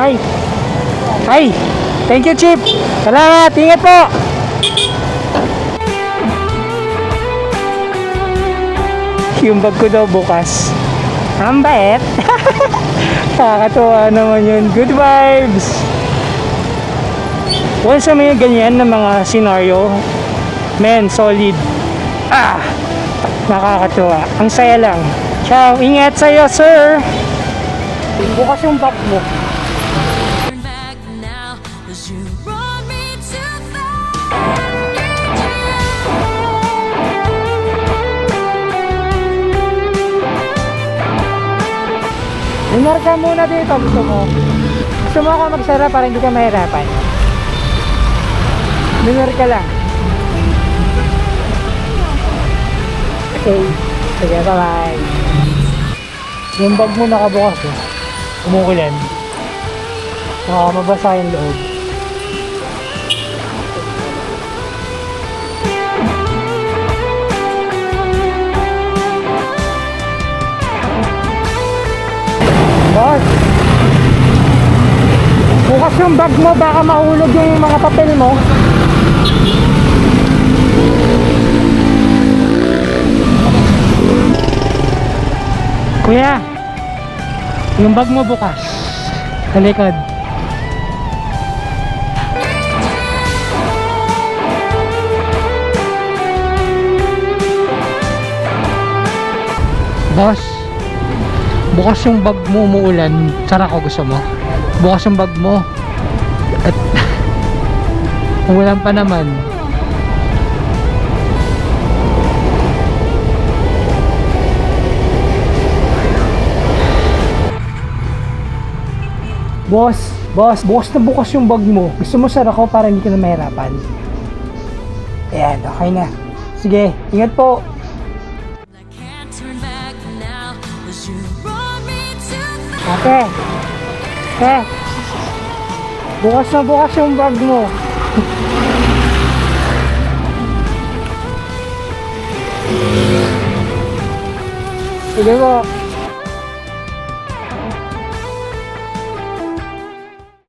Ay, thank you, Chief. Salamat, ingat po. Yung bag ko daw bukas. Ang bait. Nakakatuwa naman yun. Good vibes. Once sa mga ganyan na mga scenario, men, solid. Ah, nakakatuwa. Ang saya lang. Ciao, ingat sa'yo, sir. Bukas yung bag mo. 'Cause you brought me far. Minor ka muna dito, gusto mo. Gusto mo ako magsara para hindi ka mahirapan. Minor ka lang. Okay. Sige, bye-bye. Yung bag mo nakabukas eh. Umuulan. Baka mabasa yung loob. Boss! Bukas yung bag mo, baka mahulog yung mga papel mo. Kuya, yung bag mo bukas. Sa likod. Boss, bukas yung bag mo umuulan. Sara ko gusto mo. Bukas yung bag mo. At umulan pa naman. Boss, boss, bukas na bukas yung bag mo. Gusto mo sara ko para hindi ka na mahirapan. Ayan, okay na. Sige, ingat po. You far. Ate, ate, bukas na bukas yung bag mo. Sige po.